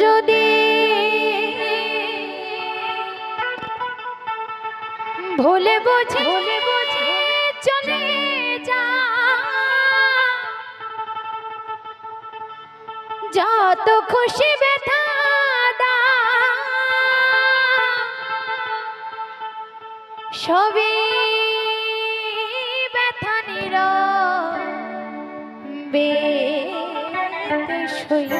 যদি ভোলে বোঝে চলে যা। যত খুশি ব্যথা সবই ব্যথা নির বে শুয়ে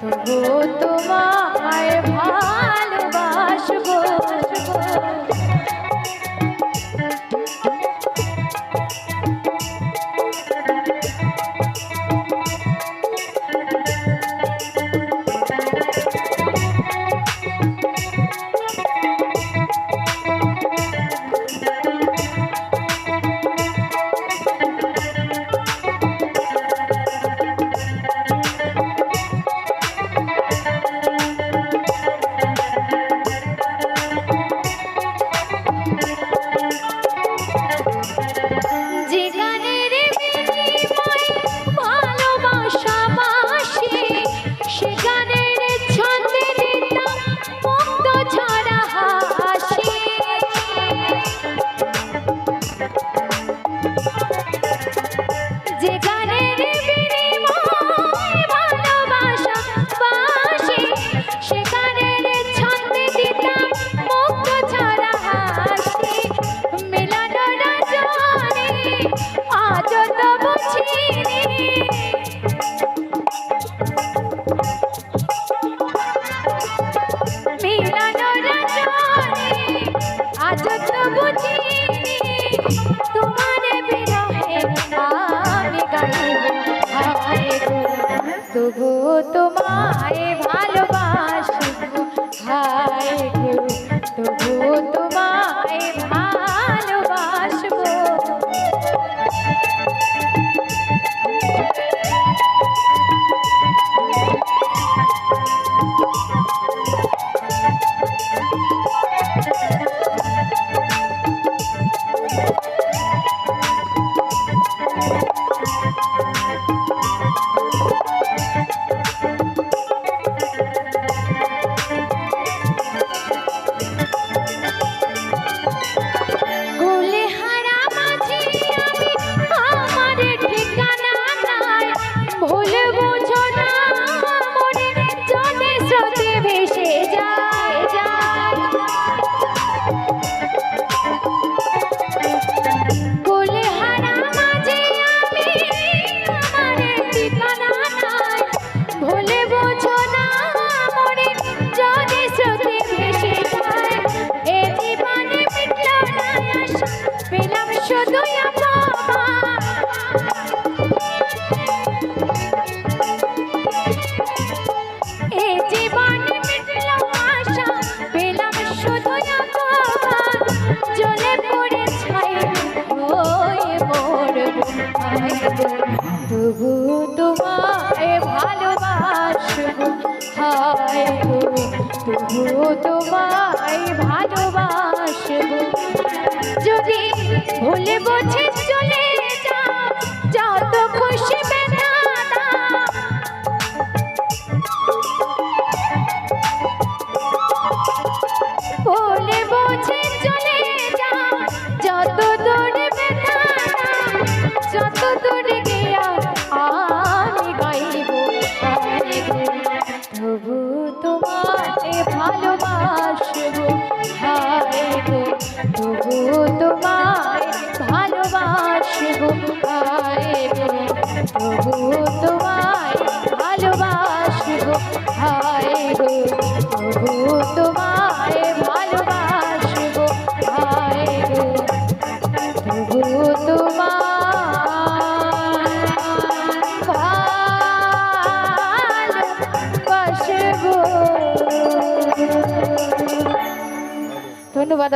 তবু তোমায় ভাই প্রভু তোমায় ভালোবাসি হায় গুরু প্রভু তোমায় ভালোবাসবো। তবু তোমায় ভালোবাসব হায় গো তবু তোমায় ভালোবাসব। যদি ভুলে বোঝে প্রভু তোমায় ভালোবাসব হায় গো প্রভু তোমায় ভালোবাসব ধন্যবাদ